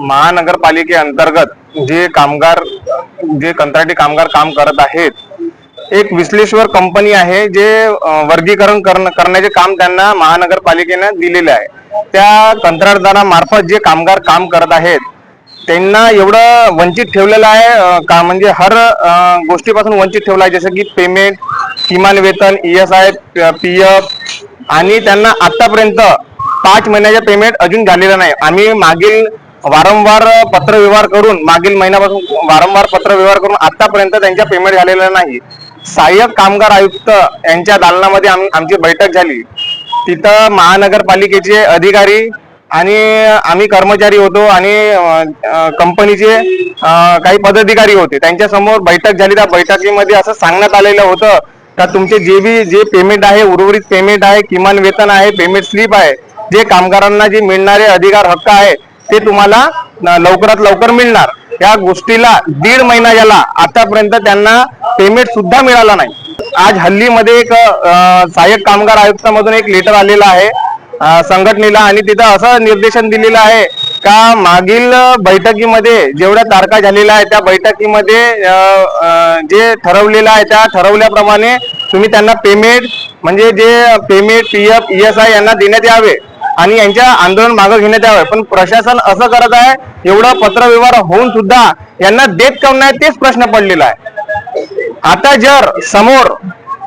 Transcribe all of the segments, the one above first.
महानगरपालिकेअंतर्गत जे कामगार जे कंत्राटी कामगार काम करत आहेत एक विश्लेश्वर कंपनी आहे जे वर्गीकरण करण्याचे काम त्यांना महानगरपालिकेनं दिलेले आहे. त्या कंत्राटदारामार्फत जे कामगार काम करत आहेत त्यांना एवढं वंचित ठेवलेलं आहे का म्हणजे हर गोष्टीपासून वंचित ठेवलं आहे. जसं की पेमेंट किमान वेतन E S I P F आणि त्यांना आतापर्यंत पाच महिन्याचे पेमेंट अजून झालेलं नाही. आम्ही मागील वारंवार पत्रव्यवहार करून मागील महिन्यापासून वारंवार पत्रव्यवहार करून आतापर्यंत त्यांच्या पेमेंट झालेला नाही. सहाय्यक कामगार आयुक्त यांच्या दालनामध्ये आम- आमची बैठक झाली. तिथं महानगरपालिकेचे अधिकारी आणि आम्ही कर्मचारी होतो आणि कंपनीचे काही पदाधिकारी होते. त्यांच्यासमोर बैठक झाली. त्या बैठकीमध्ये असं सांगण्यात आलेलं होतं का तुमचे जे बी जे पेमेंट आहे उर्वरित पेमेंट आहे किमान वेतन आहे पेमेंट स्लिप आहे जे कामगारांना जे मिळणारे अधिकार हक्क आहे ते तुम्हाला लवकरात लवकर मिळणार. या गोष्टीला दीड महिना झाला आतापर्यंत त्यांना पेमेंट सुद्धा मिळाला नाही. आज हल्लीमध्ये एक सहाय्यक कामगार आयुक्तामधून एक लेटर आलेला आहे संघटनेला आणि तिथं असं निर्देशन दिलेलं आहे का मागील बैठकीमध्ये जेवढ्या तारखा झालेल्या आहेत त्या बैठकीमध्ये जे ठरवलेलं आहे त्या ठरवल्याप्रमाणे तुम्ही त्यांना पेमेंट म्हणजे जे payment P F E S I यांना देण्यात यावे. आणि यांच्या आंदोलन मागं घेण्यात यावं. पण प्रशासन असं करत आहे एवढं पत्रव्यवहार होऊन सुद्धा यांना देत काऊन नाही तेच प्रश्न पडलेला आहे. आता जर समोर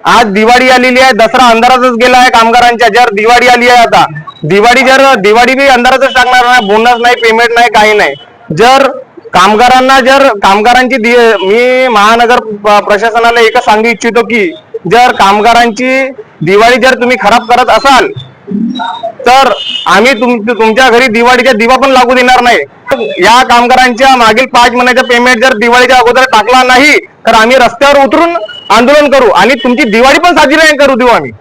आज दिवाळी आलेली आहे दसरा अंधारातच गेला आहे कामगारांच्या जर दिवाळी आली आहे आता दिवाळी जर दिवाळी बी अंधारातच टाकणार नाही बोनस नाही पेमेंट नाही काही नाही. जर कामगारांना जर कामगारांची मी महानगर प्रशासनाला एकच सांगू इच्छितो की जर कामगारांची दिवाळी जर तुम्ही खराब करत असाल तर आम्ही तुमच्या घरी दिवाळीच्या दिवा पण लागू देणार नाही. या कामगारांच्या मागील पाच महिन्याचा पेमेंट जर दिवाळीच्या अगोदर टाकला नाही तर आम्ही रस्त्यावर उतरून आंदोलन करू आणि तुमची दिवाळी पण साजरी नाही करू देऊ आम्ही.